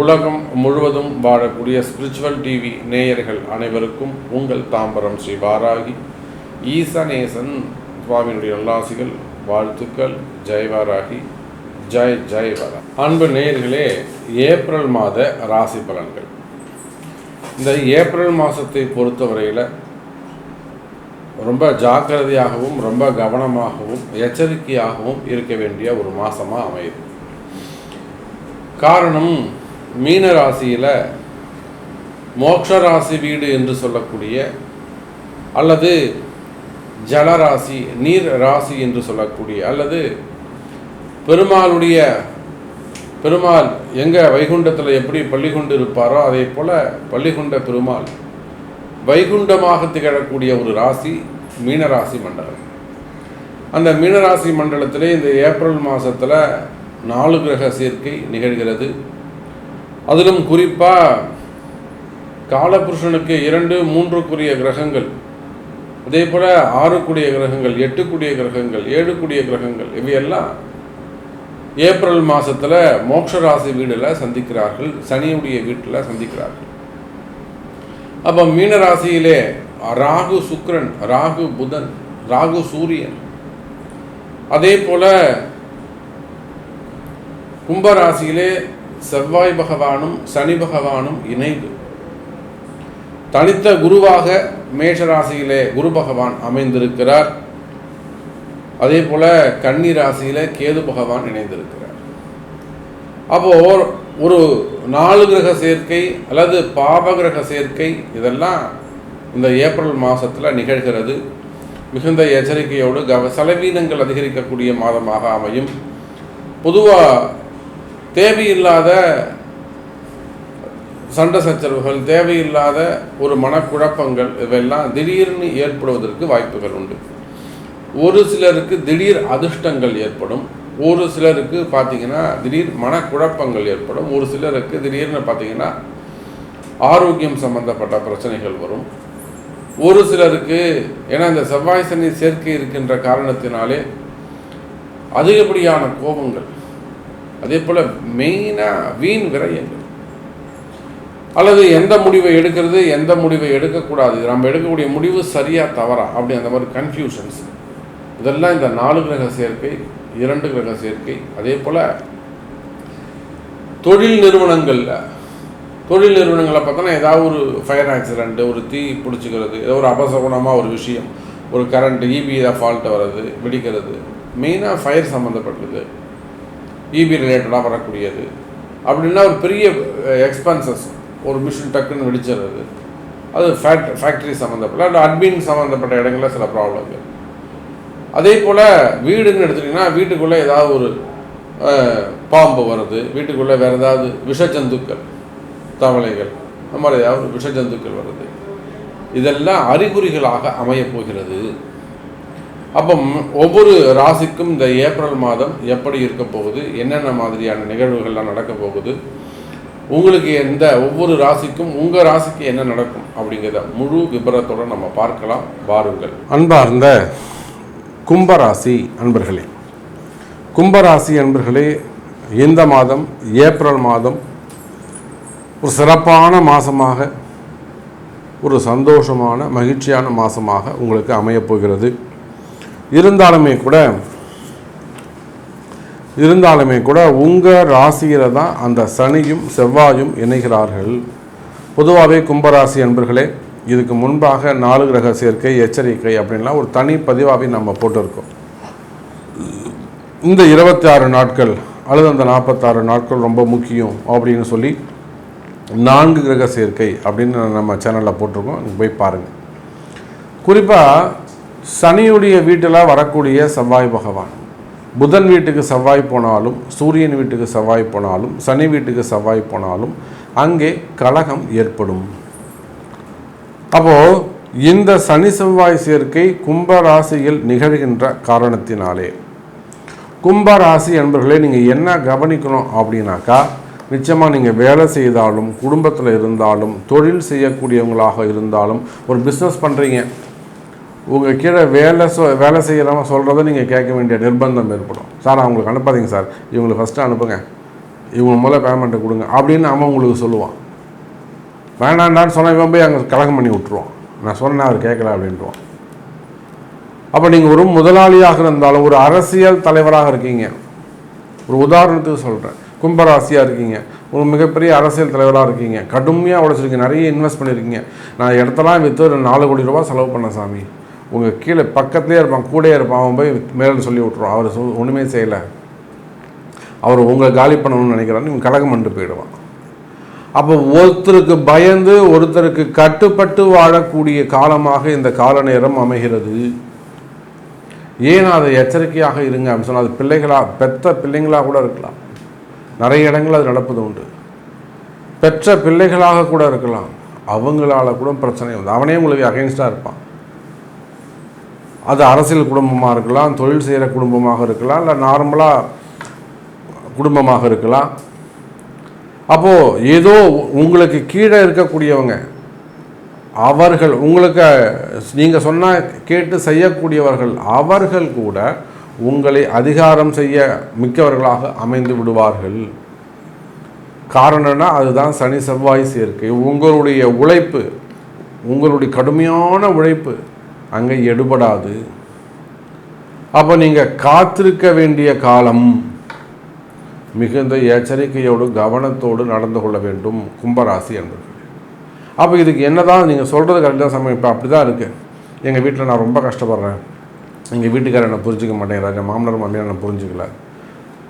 உலகம் முழுவதும் வாழக்கூடிய ஸ்பிரிச்சுவல் டிவி நேயர்கள் அனைவருக்கும் உங்கள் தாம்பரம் ஸ்ரீ வாராகி. ஈசநேசன் சுவாமியினுடைய நல்லாசிகள் வாழ்த்துக்கள் ஜெயவாராகி ஜெய் ஜெய் வரா. அன்பு நேயர்களே ஏப்ரல் மாத ராசி பலன்கள். இந்த ஏப்ரல் மாதத்தை பொறுத்தவரையில் ரொம்ப ஜாக்கிரதையாகவும் ரொம்ப கவனமாகவும் எச்சரிக்கையாகவும் இருக்க வேண்டிய ஒரு மாதமாக அமையுது. காரணம் மீன ராசியில் மோட்ச ராசி வீடு என்று சொல்லக்கூடிய அல்லது ஜலராசி நீர் ராசி என்று சொல்லக்கூடிய அல்லது பெருமாளுடைய பெருமாள் எங்கே வைகுண்டத்தில் எப்படி பள்ளி கொண்டு இருப்பாரோ அதே போல் பள்ளிகொண்ட பெருமாள் வைகுண்டமாக திகழக்கூடிய ஒரு ராசி மீனராசி மண்டலம். அந்த மீனராசி மண்டலத்திலே இந்த ஏப்ரல் மாதத்தில் நாலு கிரக சேர்க்கை நிகழ்கிறது. அதிலும் குறிப்பாக காலபுருஷனுக்கு இரண்டு மூன்றுக்குரிய கிரகங்கள் அதே போல் ஆறுக்குடிய கிரகங்கள் எட்டுக்குடிய கிரகங்கள் ஏழுக்குடிய கிரகங்கள் இவையெல்லாம் ஏப்ரல் மாதத்தில் மோட்ச ராசி வீடில் சந்திக்கிறார்கள் சனியுடைய வீட்டில் சந்திக்கிறார்கள். அப்போ மீன ராசியிலே ராகு சுக்கிரன் ராகு புதன் ராகு சூரியன். அதே போல கும்பராசியிலே செவ்வாய் பகவானும் சனி பகவானும் இணைந்து. தனித்த குருவாக மேஷராசியிலே குரு பகவான் அமைந்திருக்கிறார். அதே போல கன்னி ராசியிலே கேது பகவான் இணைந்திருக்கிறார். அப்போ ஒரு நாலு கிரக சேர்க்கை அல்லது பாப கிரக சேர்க்கை இதெல்லாம் இந்த ஏப்ரல் மாதத்தில் நிகழ்கிறது. மிகுந்த எச்சரிக்கையோடு கவ செலவீனங்கள் அதிகரிக்கக்கூடிய மாதமாக அமையும். பொதுவாக தேவையில்லாத சண்டை சச்சரவுகள் தேவையில்லாத ஒரு மனக்குழப்பங்கள் இவையெல்லாம் திடீர்னு ஏற்படுவதற்கு வாய்ப்புகள் உண்டு. ஒரு சிலருக்கு திடீர் அதிர்ஷ்டங்கள் ஏற்படும். ஒரு சிலருக்கு பார்த்தீங்கன்னா திடீர் மனக்குழப்பங்கள் ஏற்படும். ஒரு சிலருக்கு திடீர்னு பார்த்தீங்கன்னா ஆரோக்கியம் சம்பந்தப்பட்ட பிரச்சனைகள் வரும். ஒரு சிலருக்கு ஏன்னா இந்த செவ்வாய் சனி சேர்க்கை இருக்கின்ற காரணத்தினாலே அதிகப்படியான கோபங்கள். அதே போல் மெயினாக வீண் விரயங்கள். அல்லது எந்த முடிவை எடுக்கிறது எந்த முடிவை எடுக்கக்கூடாது. நம்ம எடுக்கக்கூடிய முடிவு சரியாக தவறா? அப்படி அந்த மாதிரி கன்ஃபியூஷன்ஸ் இதெல்லாம் இந்த நாலு கிரக சேர்க்கை இரண்டு கிரக சேர்க்கை. அதே போல் தொழில் நிறுவனங்களில் தொழில் நிறுவனங்களை பார்த்தோன்னா ஏதாவது ஒரு ஃபயர் ஆக்சிடெண்ட்டு ஒரு தீ பிடிச்சிக்கிறது ஏதோ ஒரு அபசகுணமாக ஒரு விஷயம் ஒரு கரண்ட் ஏதாவது ஃபால்ட்டை வர்றது வெடிக்கிறது மெயினாக ஃபயர் சம்மந்தப்பட்டது இபி ரிலேட்டடாக வரக்கூடியது அப்படின்னா ஒரு பெரிய எக்ஸ்பென்சஸ் ஒரு மிஷின் டக்குன்னு வெடிச்சிடுறது அது ஃபேக்ட் ஃபேக்ட்ரி சம்மந்தப்பட்ட இல்லை அட்மின் சம்மந்தப்பட்ட இடங்களில் சில ப்ராப்ளங்கள் அதே போல் வீடுன்னு எடுத்துட்டிங்கன்னா வீட்டுக்குள்ளே ஏதாவது ஒரு பாம்பு வருது வீட்டுக்குள்ளே வேறு ஏதாவது விஷஜந்துக்கள் தவளைகள் அந்த மாதிரி ஏதாவது விஷஜந்துக்கள் வருது. இதெல்லாம் அறிகுறிகளாக அமையப் போகிறது. அப்போ ஒவ்வொரு ராசிக்கும் இந்த ஏப்ரல் மாதம் எப்படி இருக்க போகுது என்னென்ன மாதிரியான நிகழ்வுகள்லாம் நடக்க போகுது உங்களுக்கு எந்த ஒவ்வொரு ராசிக்கும் உங்கள் ராசிக்கு என்ன நடக்கும் அப்படிங்கிறத முழு விபரத்தோடு நம்ம பார்க்கலாம். வாருங்கள். அன்பார்ந்த கும்பராசி அன்பர்களே. கும்பராசி அன்பர்களே இந்த மாதம் ஏப்ரல் மாதம் ஒரு சிறப்பான மாதமாக ஒரு சந்தோஷமான மகிழ்ச்சியான மாதமாக உங்களுக்கு அமையப்போகிறது இருந்தாலுமே கூட இருந்தாலுமே கூட உங்கள் ராசியில் தான் அந்த சனியும் செவ்வாயும் இணைகிறார்கள். பொதுவாகவே கும்பராசி அன்பர்களே இதுக்கு முன்பாக நாலு கிரக சேர்க்கை எச்சரிக்கை அப்படின்லாம் ஒரு தனி பதிவாகவே நம்ம போட்டிருக்கோம். இந்த இருபத்தி ஆறு நாட்கள் அல்லது அந்த நாற்பத்தாறு நாட்கள் ரொம்ப முக்கியம் அப்படின்னு சொல்லி நான்கு கிரக சேர்க்கை அப்படின்னு நம்ம சேனலில் போட்டிருக்கோம். போய் பாருங்கள் குறிப்பாக சனியுடைய வீட்டில் வரக்கூடிய செவ்வாய் பகவான். புதன் வீட்டுக்கு செவ்வாய் போனாலும் சூரியன் வீட்டுக்கு செவ்வாய் போனாலும் சனி வீட்டுக்கு செவ்வாய் போனாலும் அங்கே கலகம் ஏற்படும். அப்போது இந்த சனி செவ்வாய் சேர்க்கை கும்ப ராசியில் நிகழ்கின்ற காரணத்தினாலே. கும்ப ராசி என்பர்களே நீங்கள் என்ன கவனிக்கணும் அப்படின்னாக்கா நிச்சயமாக நீங்கள் வேலை செய்தாலும் குடும்பத்தில் இருந்தாலும் தொழில் செய்யக்கூடியவங்களாக இருந்தாலும் ஒரு பிஸ்னஸ் பண்ணுறீங்க உங்கள் கீழே வேலை சொ வேலை செய்கிறவங்க சொல்கிறத நீங்கள் கேட்க வேண்டிய நிர்பந்தம் ஏற்படும். சார் அவங்களுக்கு அனுப்பாதீங்க சார். இவங்களை ஃபஸ்ட்டு அனுப்புங்க. இவங்க முதல்ல பேமெண்ட்டை கொடுங்க அப்படின்னு அவன் உங்களுக்கு சொல்லுவான். வேணாண்டான்னு சொன்னால் இவன் போய் அங்கே கலகம் பண்ணி விட்டுருவான். நான் சொன்னேன் அவர் கேட்கல அப்படின்ட்டுவான். அப்போ நீங்கள் ஒரு முதலாளியாக இருந்தாலும் ஒரு அரசியல் தலைவராக இருக்கீங்க. ஒரு உதாரணத்துக்கு சொல்கிறேன் கும்பராசியாக இருக்கீங்க. ஒரு மிகப்பெரிய அரசியல் தலைவராக இருக்கீங்க. கடுமையாக உழைச்சிருக்கீங்க. நிறைய இன்வெஸ்ட் பண்ணியிருக்கீங்க நான் இடத்தெல்லாம் விற்று ஒரு நாலு கோடி ரூபா செலவு பண்ணேன் சாமி. உங்கள் கீழே பக்கத்துலேயே இருப்பான் கூடயே இருப்பான். அவன் போய் மேலே சொல்லி விட்ருவான் அவர் சொல் ஒன்றுமே செய்யலை. அவர் உங்களை காலி பண்ணணும்னு நினைக்கிறான்னு இவன் கலகம் பண்ணிட்டு போயிடுவான். அப்போ ஒருத்தருக்கு பயந்து ஒருத்தருக்கு கட்டுப்பட்டு வாழக்கூடிய காலமாக இந்த கால நேரம் அமைகிறது. ஏன் அதை எச்சரிக்கையாக இருங்க அப்படின்னு சொன்னால் அது பிள்ளைகளாக பெத்த பிள்ளைங்களாக கூட இருக்கலாம். நிறைய இடங்கள் அது நடப்பது உண்டு. பெற்ற பிள்ளைகளாக கூட இருக்கலாம். அவங்களால கூட பிரச்சனை வந்து அவனே உங்களுக்கு அகைன்ஸ்டாக இருப்பான். அது அரசியல் குடும்பமாக இருக்கலாம் தொழில் செய்கிற குடும்பமாக இருக்கலாம் இல்லை நார்மலாக குடும்பமாக இருக்கலாம். அப்போது ஏதோ உங்களுக்கு கீழே இருக்கக்கூடியவங்க அவர்கள் உங்களுக்கு நீங்கள் சொன்னால் கேட்டு செய்யக்கூடியவர்கள் அவர்கள் கூட உங்களை அதிகாரம் செய்ய மிக்கவர்களாக அமைந்து விடுவார்கள். காரணம்னா அதுதான் சனி செவ்வாய் சேர்க்கை. உங்களுடைய உழைப்பு உங்களுடைய கடுமையான உழைப்பு அங்கே எடுபடாது. அப்போ நீங்கள் காத்திருக்க வேண்டிய காலம் மிகுந்த எச்சரிக்கையோடு கவனத்தோடு நடந்து கொள்ள வேண்டும் கும்பராசி என்பது. அப்போ இதுக்கு என்ன தான் நீங்கள் சொல்கிறது கரெக்டாக சமயம். இப்போ அப்படி தான் இருக்குது எங்கள் வீட்டில் நான் ரொம்ப கஷ்டப்படுறேன். எங்கள் வீட்டுக்காரர் என்னை புரிஞ்சிக்க மாட்டேங்கிறார். என் மாமனார் மாமியார் என்னை புரிஞ்சிக்கல.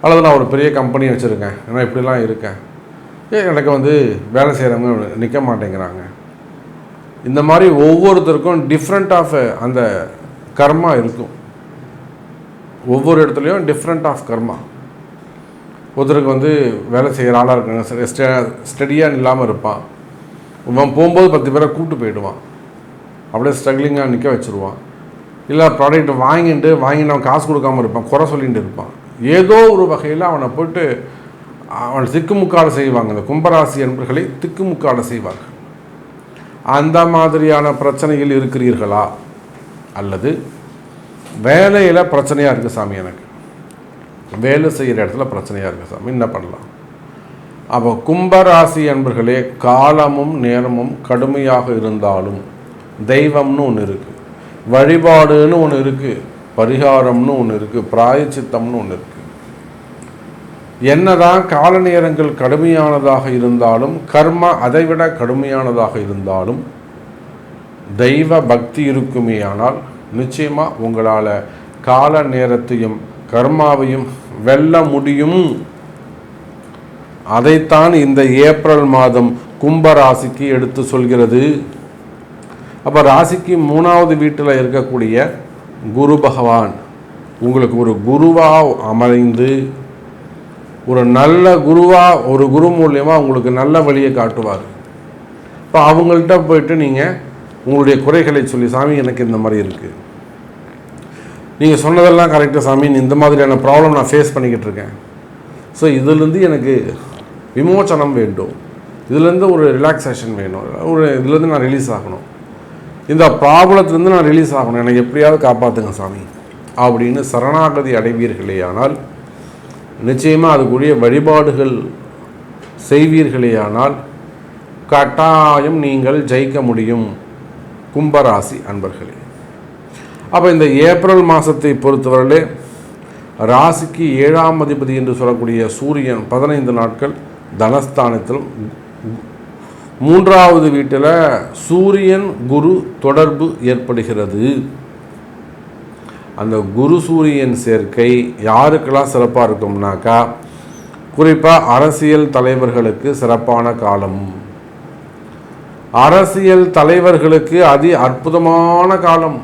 அல்லது நான் ஒரு பெரிய கம்பெனி வச்சுருக்கேன். ஏன்னா இப்படிலாம் இருக்கேன். ஏன் எனக்கு வந்து வேலை செய்கிறவங்க நிற்க மாட்டேங்கிறாங்க. இந்த மாதிரி ஒவ்வொருத்தருக்கும் டிஃப்ரெண்ட் ஆஃப் அந்த கர்மா இருக்கும். ஒவ்வொரு இடத்துலையும் டிஃப்ரெண்ட் ஆஃப் கர்மா. ஒருத்தருக்கு வந்து வேலை செய்கிற ஆளாக இருக்காங்க. ஸ்டடியாக இல்லாமல் இருப்பான். இவன் போகும்போது பத்து பேரை கூப்பிட்டு போயிடுவான். அப்படியே ஸ்ட்ரகிளிங்காக நிற்க வச்சுருவான். இல்லை ப்ராடக்ட் வாங்கிட்டு வாங்கிட்டு அவன் காசு கொடுக்காம இருப்பான். குறை சொல்லிகிட்டு இருப்பான். ஏதோ ஒரு வகையில் அவனை போட்டு அவன் திக்குமுக்காடு செய்வாங்க. இந்த கும்பராசி என்பர்களை திக்குமுக்காடு செய்வார்கள். அந்த மாதிரியான பிரச்சனைகள் இருக்கிறீர்களா? அல்லது வேலையில் பிரச்சனையாக இருக்குது சாமி எனக்கு? வேலை செய்கிற இடத்துல பிரச்சனையாக இருக்குது சாமி. என்ன பண்ணலாம். அப்போ கும்பராசி என்பர்களே காலமும் நேரமும் கடுமையாக இருந்தாலும் தெய்வம்னு ஒன்று இருக்குது வழிபாடுன்னு ஒன்று இருக்குது பரிகாரம்னு ஒன்று இருக்குது பிராயச்சித்தம்னு ஒன்று இருக்குது என்னதான் கால நேரங்கள் கடுமையானதாக இருந்தாலும் கர்மா அதைவிட கடுமையானதாக இருந்தாலும் தெய்வ பக்தி இருக்குமே ஆனால் நிச்சயமாக உங்களால் கால நேரத்தையும் கர்மாவையும் வெல்ல முடியும். அதைத்தான் இந்த ஏப்ரல் மாதம் கும்ப ராசிக்கு எடுத்து சொல்கிறது. அப்போ ராசிக்கு மூணாவது வீட்டில் இருக்கக்கூடிய குரு பகவான் உங்களுக்கு ஒரு குருவாக அமைந்து ஒரு நல்ல குருவாக ஒரு குரு மூலியமாக உங்களுக்கு நல்ல வழியை காட்டுவார். இப்போ அவங்கள்ட்ட போயிட்டு நீங்கள் உங்களுடைய குறைகளை சொல்லி சாமி எனக்கு இந்த மாதிரி இருக்குது நீங்கள் சொன்னதெல்லாம் கரெக்டாக சாமி. இந்த மாதிரியான ப்ராப்ளம் நான் ஃபேஸ் பண்ணிக்கிட்டு இருக்கேன். ஸோ இதுலேருந்து எனக்கு விமோச்சனம் வேண்டும். இதுலேருந்து ஒரு ரிலாக்ஸேஷன் வேணும். ஒரு இதுலேருந்து நான் ரிலீஸ் ஆகணும். இந்த ப்ராப்ளத்துலேருந்து நான் ரிலீஸ் ஆகணும். எனக்கு எப்படியாவது காப்பாற்றுங்க சாமி. அப்படின்னு சரணாகதி அடைவீர்களே ஆனால் நிச்சயமாக அதுக்குரிய வழிபாடுகள் செய்வீர்களேயானால் கட்டாயம் நீங்கள் ஜெயிக்க முடியும். கும்பராசி அன்பர்களே. அப்போ இந்த ஏப்ரல் மாதத்தை பொறுத்தவரையிலே ராசிக்கு ஏழாம் அதிபதி என்று சொல்லக்கூடிய சூரியன் பதினைந்து நாட்கள் தனஸ்தானத்திலும். மூன்றாவது வீட்டில் சூரியன் குரு தொடர்பு ஏற்படுகிறது. அந்த குரு சூரியன் சேர்க்கை யாருக்கெல்லாம் சிறப்பாக இருக்கும்னாக்கா குறிப்பாக அரசியல் தலைவர்களுக்கு சிறப்பான காலம். அரசியல் தலைவர்களுக்கு அதி அற்புதமான காலம்.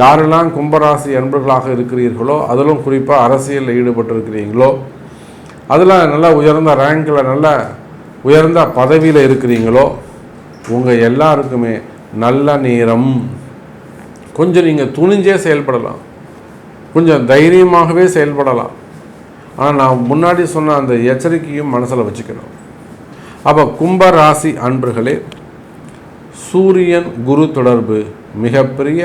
யாரெல்லாம் கும்பராசி அன்பர்களாக இருக்கிறீர்களோ அதிலும் குறிப்பாக அரசியலில் ஈடுபட்டிருக்கிறீங்களோ அதில் நல்ல உயர்ந்த ரேங்கில் நல்ல உயர்ந்த பதவியில் இருக்கிறீங்களோ உங்கள் எல்லாருக்குமே நல்ல நேரம். கொஞ்சம் நீங்கள் துணிஞ்சே செயல்படலாம். கொஞ்சம் தைரியமாகவே செயல்படலாம். ஆனால் நான் முன்னாடி சொன்ன அந்த எச்சரிக்கையும் மனசில் வச்சுக்கணும். அப்போ கும்ப ராசி அன்பர்களே சூரியன் குரு தொடர்பு மிகப்பெரிய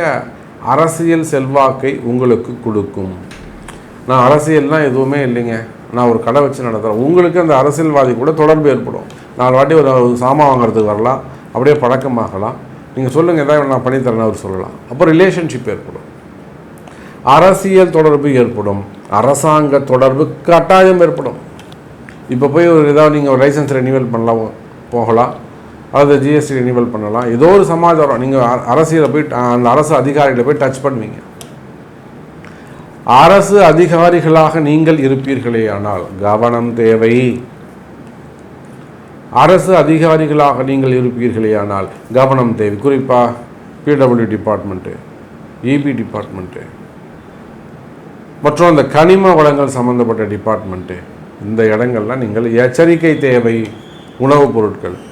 அரசியல் செல்வாக்கை உங்களுக்கு கொடுக்கும். நான் அரசியல்லாம் எதுவுமே இல்லைங்க. நான் ஒரு கடை வச்சு நடத்துகிறேன் உங்களுக்கு அந்த அரசியல்வாதி கூட தொடர்பு ஏற்படும். நாலு வாட்டி ஒரு சாமான் வாங்குறதுக்கு வரலாம். அப்படியே பழக்கமாகலாம். நீங்கள் சொல்லுங்கள் ஏதாவது நான் பண்ணித்தரேன்னு அவர் சொல்லலாம். அப்போ ரிலேஷன்ஷிப் ஏற்படும். அரசியல் தொடர்பு ஏற்படும். அரசாங்க தொடர்பு கட்டாயம் ஏற்படும். இப்போ போய் ஒரு ஏதாவது நீங்கள் ஒரு லைசன்ஸ் ரெனியூவல் பண்ணலாம் போகலாம். அதை ஜிஎஸ்டி ரெனியூவல் பண்ணலாம். ஏதோ ஒரு சமாச்சாரம். நீங்கள் அரசியலை போய் அந்த அரசு அதிகாரிகளை போய் டச் பண்ணுவீங்க. அரசு அதிகாரிகளாக நீங்கள் இருப்பீர்களே ஆனால் கவனம் தேவை. அரசு அதிகாரிகளாக நீங்கள் இருப்பீர்களே ஆனால் கவனம் தேவை. குறிப்பாக பிடபிள்யூ டிபார்ட்மெண்ட்டு இபி டிபார்ட்மெண்ட்டு மற்றும் அந்த கனிம வளங்கள் சம்மந்தப்பட்ட டிபார்ட்மெண்ட்டு இந்த இடங்கள்லாம் நீங்கள் எச்சரிக்கை தேவை. உணவுப் பொருட்கள்.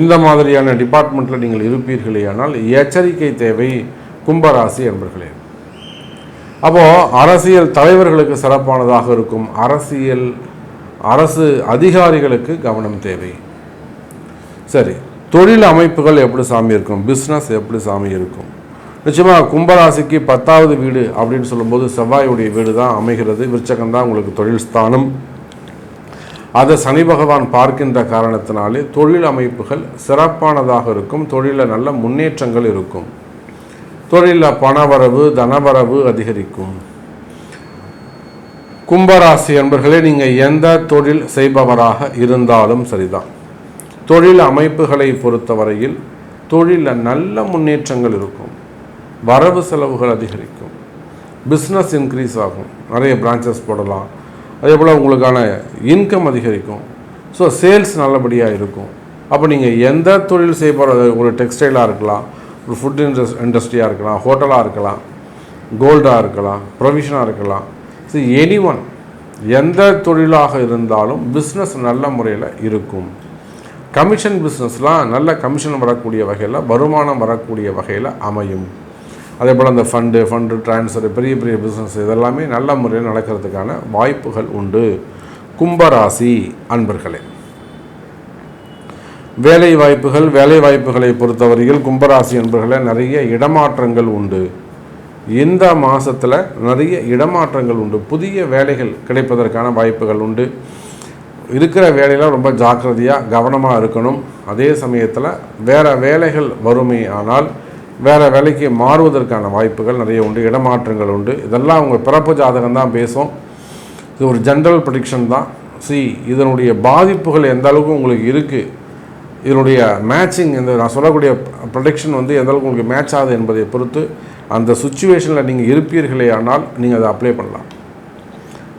இந்த மாதிரியான டிபார்ட்மெண்ட்டில் நீங்கள் இருப்பீர்களே ஆனால் எச்சரிக்கை தேவை கும்பராசி என்பர்களே. அப்போது அரசியல் தலைவர்களுக்கு சிறப்பானதாக இருக்கும் அரசியல் அரசு அதிகாரிகளுக்கு கவனம் தேவை. சரி தொழில் அமைப்புகள் எப்படி சாமி இருக்கும்? பிஸ்னஸ் எப்படி சாமி இருக்கும்? நிச்சயமாக கும்பராசிக்கு பத்தாவது வீடு அப்படின்னு சொல்லும்போது செவ்வாயுடைய வீடு தான் அமைகிறது. விருச்சகம் தான் உங்களுக்கு தொழில் ஸ்தானம். அதை சனி பகவான் பார்க்கின்ற காரணத்தினாலே தொழில் அமைப்புகள் சிறப்பானதாக இருக்கும் தொழிலில் நல்ல முன்னேற்றங்கள் இருக்கும். தொழிலில் பணவரவு தனவரவு அதிகரிக்கும். கும்பராசி என்பர்களே நீங்கள் எந்த தொழில் செய்பவராக இருந்தாலும் சரிதான். தொழில் அமைப்புகளை பொறுத்தவரையில் தொழிலில் நல்ல முன்னேற்றங்கள் இருக்கும். வரவு செலவுகள் அதிகரிக்கும். பிஸ்னஸ் இன்க்ரீஸ் ஆகும். நிறைய பிரான்ச்சஸ் போடலாம். அதே போல் உங்களுக்கான இன்கம் அதிகரிக்கும். ஸோ சேல்ஸ் நல்லபடியாக இருக்கும். அப்போ நீங்கள் எந்த தொழில் செய்ய போகிறது ஒரு டெக்ஸ்டைலாக இருக்கலாம் ஒரு ஃபுட் இண்டஸ் இண்டஸ்ட்ரியாக இருக்கலாம் ஹோட்டலாக இருக்கலாம் கோல்டாக இருக்கலாம் ப்ரொவிஷனாக இருக்கலாம். ஸோ எனி ஒன் எந்த தொழிலாக இருந்தாலும் பிஸ்னஸ் நல்ல முறையில் இருக்கும். கமிஷன் பிஸ்னஸ்லாம் நல்ல கமிஷன் வரக்கூடிய வகையில் வருமானம் வரக்கூடிய வகையில் அமையும். அதே போல் அந்த ஃபண்டு ஃபண்டு ட்ரான்ஸ்ஃபர் பெரிய பெரிய பிஸ்னஸ் இதெல்லாமே நல்ல முறையில் நடக்கிறதுக்கான வாய்ப்புகள் உண்டு. கும்பராசி அன்பர்களே வேலை வாய்ப்புகள் வேலை வாய்ப்புகளை பொறுத்தவரையில் கும்பராசி என்பர்களே நிறைய இடமாற்றங்கள் உண்டு. இந்த மாதத்தில் நிறைய இடமாற்றங்கள் உண்டு. புதிய வேலைகள் கிடைப்பதற்கான வாய்ப்புகள் உண்டு. இருக்கிற வேலையில் ரொம்ப ஜாக்கிரதையாக கவனமாக இருக்கணும். அதே சமயத்தில் வேறு வேலைகள் வறுமை ஆனால் வேறு வேலைக்கு மாறுவதற்கான வாய்ப்புகள் நிறைய உண்டு இடமாற்றங்கள் உண்டு. இதெல்லாம் உங்கள் பிறப்பு ஜாதகம் தான் பேசும். இது ஒரு ஜென்ரல் ப்ரடிக்ஷன் தான். சி இதனுடைய பாதிப்புகள் எந்த அளவுக்கு உங்களுக்கு இருக்குது இதனுடைய மேட்சிங் இந்த நான் சொல்லக்கூடிய ப்ரொடெக்ஷன் வந்து எந்த அளவுக்கு உங்களுக்கு மேட்ச் ஆகுது என்பதை பொறுத்து அந்த சுச்சுவேஷனில் நீங்கள் இருப்பீர்களே ஆனால் நீங்கள் அதை அப்ளை பண்ணலாம்.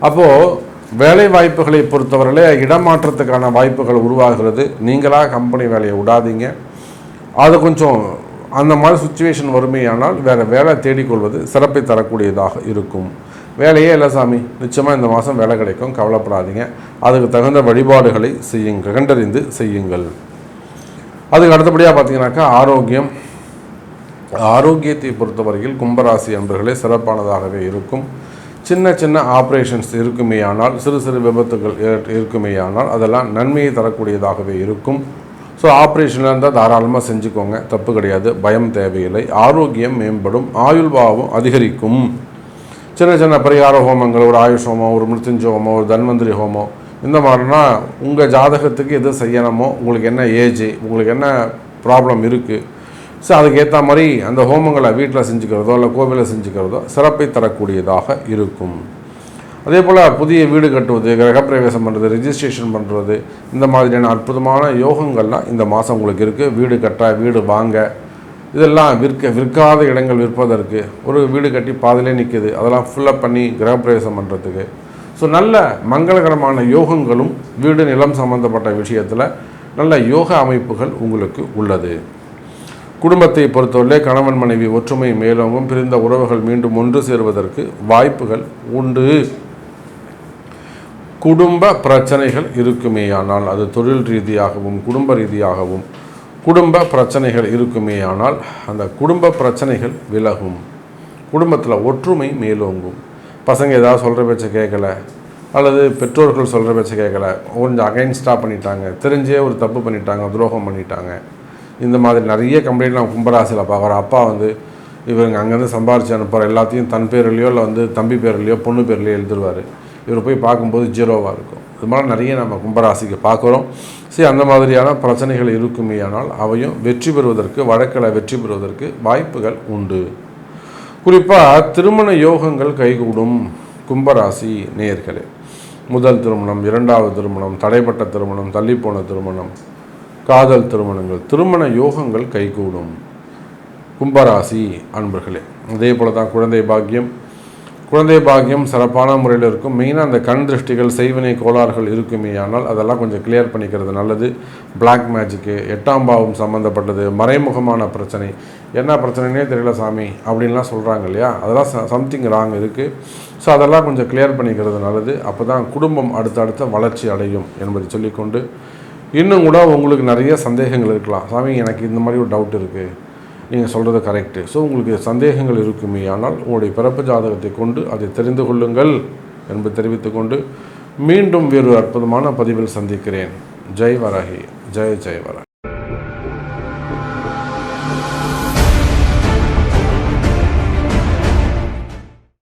அப்போது வேலை வாய்ப்புகளை பொறுத்தவரையிலே இடமாற்றத்துக்கான வாய்ப்புகள் உருவாகிறது. நீங்களாக கம்பெனி வேலையை விடாதீங்க. அது கொஞ்சம் அந்த மாதிரி சுச்சுவேஷன் வறுமையானால் வேறு வேலை தேடிக்கொள்வது சிறப்பை தரக்கூடியதாக இருக்கும். வேலையே இல்லை சாமி. நிச்சயமாக இந்த மாதம் வேலை கிடைக்கும். கவலைப்படாதீங்க. அதுக்கு தகுந்த வழிபாடுகளை செய்யுங்கள் கண்டறிந்து செய்யுங்கள். அதுக்கு அடுத்தபடியாக பார்த்தீங்கன்னாக்கா ஆரோக்கியம். ஆரோக்கியத்தை பொறுத்தவரையில் கும்பராசி அன்பர்களே சிறப்பானதாகவே இருக்கும். சின்ன சின்ன ஆப்ரேஷன்ஸ் இருக்குமேயானால் சிறு சிறு விபத்துகள் இருக்குமேயானால் அதெல்லாம் நன்மையை தரக்கூடியதாகவே இருக்கும். ஸோ ஆப்ரேஷனில் இருந்தால் தாராளமாக செஞ்சுக்கோங்க. தப்பு கிடையாது. பயம் தேவையில்லை. ஆரோக்கியம் மேம்படும். ஆயுள் பாவம் அதிகரிக்கும். சின்ன சின்ன பரிகார ஹோமங்கள் ஒரு ஆயுஷ் ஹோமம் ஒரு மிருத்யுஞ்ச ஹோமம் ஒரு தன்வந்திரி ஹோமம். இந்த மாதிரினா உங்கள் ஜாதகத்துக்கு எது செய்யணுமோ உங்களுக்கு என்ன ஏஜ் உங்களுக்கு என்ன ப்ராப்ளம் இருக்குது ஸோ அதுக்கேற்ற மாதிரி அந்த ஹோமங்களை வீட்டில் செஞ்சுக்கிறதோ இல்லை கோவிலில் செஞ்சுக்கிறதோ சிறப்பை தரக்கூடியதாக இருக்கும். அதே போல் புதிய வீடு கட்டுவது கிரகப்பிரவேசம் பண்ணுறது ரெஜிஸ்ட்ரேஷன் பண்ணுறது இந்த மாதிரியான அற்புதமான யோகங்கள்லாம் இந்த மாதம் உங்களுக்கு இருக்குது வீடு கட்ட வீடு வாங்க. இதெல்லாம் விற்க விற்காத இடங்கள் விற்பதற்கு ஒரு வீடு கட்டி பாதிலே நிற்குது அதெல்லாம் ஃபுல்லப் பண்ணி கிரகப்பிரவேசம் பண்ணுறதுக்கு ஸோ நல்ல மங்களகரமான யோகங்களும் வீடு நிலம் சம்பந்தப்பட்ட விஷயத்தில் நல்ல யோக அமைப்புகள் உங்களுக்கு உள்ளது. குடும்பத்தை பொறுத்தவரை கணவன் மனைவி ஒற்றுமை மேலோங்கும் பிரிந்த உறவுகள் மீண்டும் ஒன்று சேருவதற்கு வாய்ப்புகள் உண்டு. குடும்ப பிரச்சனைகள் இருக்குமேயானால் அது தொழில் ரீதியாகவும் குடும்ப ரீதியாகவும் குடும்ப பிரச்சனைகள் இருக்குமேயானால் அந்த குடும்ப பிரச்சனைகள் விலகும். குடும்பத்தில் ஒற்றுமை மேலோங்கும். பசங்க ஏதாவது சொல்கிற பேச்சை கேட்கல அல்லது பெற்றோர்கள் சொல்கிற பேச்சை கேட்கல கொஞ்சம் அகைன்ஸ்டாக பண்ணிட்டாங்க தெரிஞ்சே ஒரு தப்பு பண்ணிட்டாங்க துரோகம் பண்ணிட்டாங்க. இந்த மாதிரி நிறைய கம்ப்ளைண்ட் நான் கும்பராசியில் பார்க்குறோம் அப்பா வந்து இவருங்க அங்கேருந்து சம்பாரிச்சு அனுப்புகிற எல்லாத்தையும் தன் பேர்லையோ இல்லை வந்து தம்பி பேர்லையோ பொண்ணு பேர்லையோ எழுதுருவார். இவரை போய் பார்க்கும்போது ஜீரோவாக இருக்கும். இது மாதிரி நிறைய நம்ம கும்பராசிக்கு பார்க்குறோம். சரி அந்த மாதிரியான பிரச்சனைகள் இருக்குமே ஆனால் அவையும் வெற்றி பெறுவதற்கு வழக்கில் வெற்றி பெறுவதற்கு வாய்ப்புகள் உண்டு. குறிப்பாக திருமண யோகங்கள் கைகூடும் கும்பராசி நேயர்களே. முதல் திருமணம் இரண்டாவது திருமணம் தடைப்பட்ட திருமணம் தள்ளிப்போன திருமணம் காதல் திருமணங்கள் திருமண யோகங்கள் கைகூடும். கும்பராசி அன்பர்களே அதே போல தான் குழந்தை பாக்கியம் குழந்தை பாக்கியம் சிறப்பான முறையில் இருக்கும். மெயினாக அந்த கண் திருஷ்டிகள் செய்வினை கோளாறுகள் இருக்குமே. ஆனால் அதெல்லாம் கொஞ்சம் கிளியர் பண்ணிக்கிறது நல்லது. பிளாக் மேஜிக்கு எட்டாம் பாவம் சம்மந்தப்பட்டது மறைமுகமான பிரச்சனை. என்ன பிரச்சனைனே தெரியல சாமி அப்படின்லாம் சொல்கிறாங்க இல்லையா? அதெல்லாம் சம்திங் ராங் இருக்குது ஸோ அதெல்லாம் கொஞ்சம் கிளியர் பண்ணிக்கிறது நல்லது. அப்போ தான் குடும்பம் அடுத்தடுத்த வளர்ச்சி அடையும் என்பதை சொல்லிக்கொண்டு இன்னும் கூட உங்களுக்கு நிறைய சந்தேகங்கள் இருக்கலாம். சாமி எனக்கு இந்த மாதிரி ஒரு டவுட் இருக்குது நீங்கள் சொல்கிறது கரெக்டு ஸோ உங்களுக்கு சந்தேகங்கள் இருக்குமே ஆனால் உங்களுடைய பிறப்பு ஜாதகத்தை கொண்டு அதை தெரிந்து கொள்ளுங்கள் என்பதை தெரிவித்துக்கொண்டு மீண்டும் வேறு அற்புதமான பதிவில் சந்திக்கிறேன். ஜெய் வராகி. ஜெய் ஜெய் வராகி.